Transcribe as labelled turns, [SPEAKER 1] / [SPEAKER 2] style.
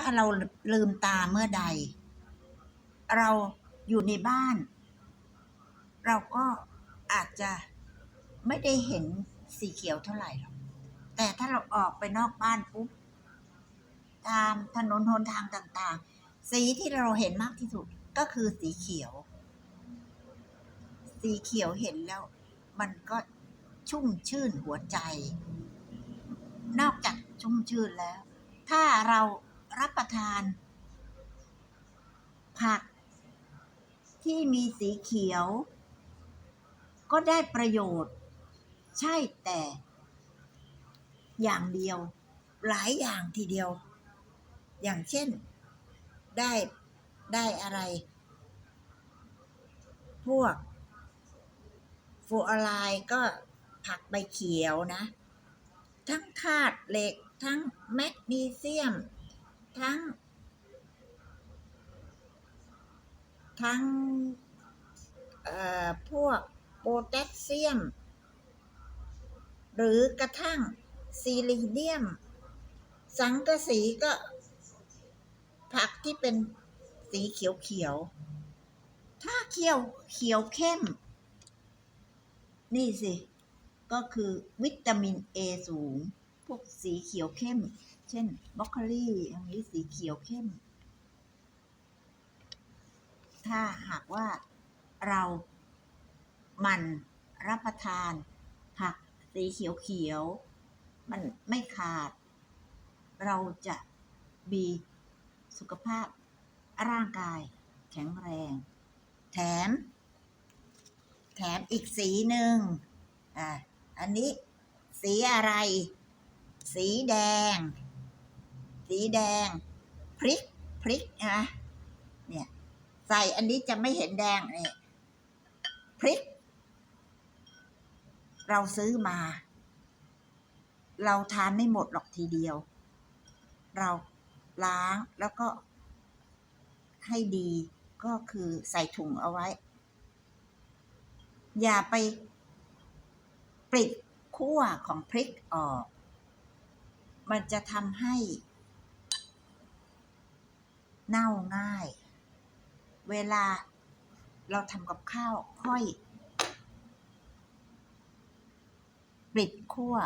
[SPEAKER 1] ถ้าเราลืมตาเมื่อใด เราอยู่ในบ้าน เราก็อาจจะไม่ได้เห็นสีเขียวเท่าไหร่หรอกแต่ถ้าเราออกไปนอกบ้านปุ๊บตามถนนหนทางต่าง ๆ สีที่เราเห็นมากที่สุดก็คือสีเขียว สีเขียวเห็นแล้ว มันก็ชุ่มชื่นหัวใจ นอกจากชุ่มชื่นแล้ว ถ้าเรา ทาน ผักที่มีสีเขียว ก็ได้ประโยชน์ ใช่แต่ อย่างเดียว หลายอย่างทีเดียว อย่างเช่น ได้ได้อะไร พวกฟูออไลน์ก็ผักใบเขียวนะ ทั้งธาตุเหล็กทั้งแมกนีเซียม ทั้ง ทั้งพวกโพแทสเซียม หรือกระทั่งซีลิเดียม สังกะสีก็ ผักที่เป็นสีเขียวๆ ถ้าเขียวเขียวเข้ม นี่สิ ก็คือวิตามินเอสูง วกสีเขียวเข้ม เช่นบรอกโคลีอันนี้สีเขียวเข้ม ถ้าหากว่าเรามันรับประทานผักสีเขียวๆมันไม่ขาด เราจะมีสุขภาพร่างกายแข็งแรง แถม แถมอีกสีหนึ่งอะอันนี้สีอะไร สีแดง สีแดง พริก พริกนะเนี่ย ใส่อันนี้จะไม่เห็นแดงนี่พริก เราซื้อมา เราทานไม่หมดหรอกทีเดียว เราล้างแล้วก็ ให้ดีก็คือใส่ถุงเอาไว้ อย่าไปปลิดขั้วของพริกออก มันจะทำให้ เน่าง่าย เวลาเราทำกับข้าวค่อย ปลิดขั้ว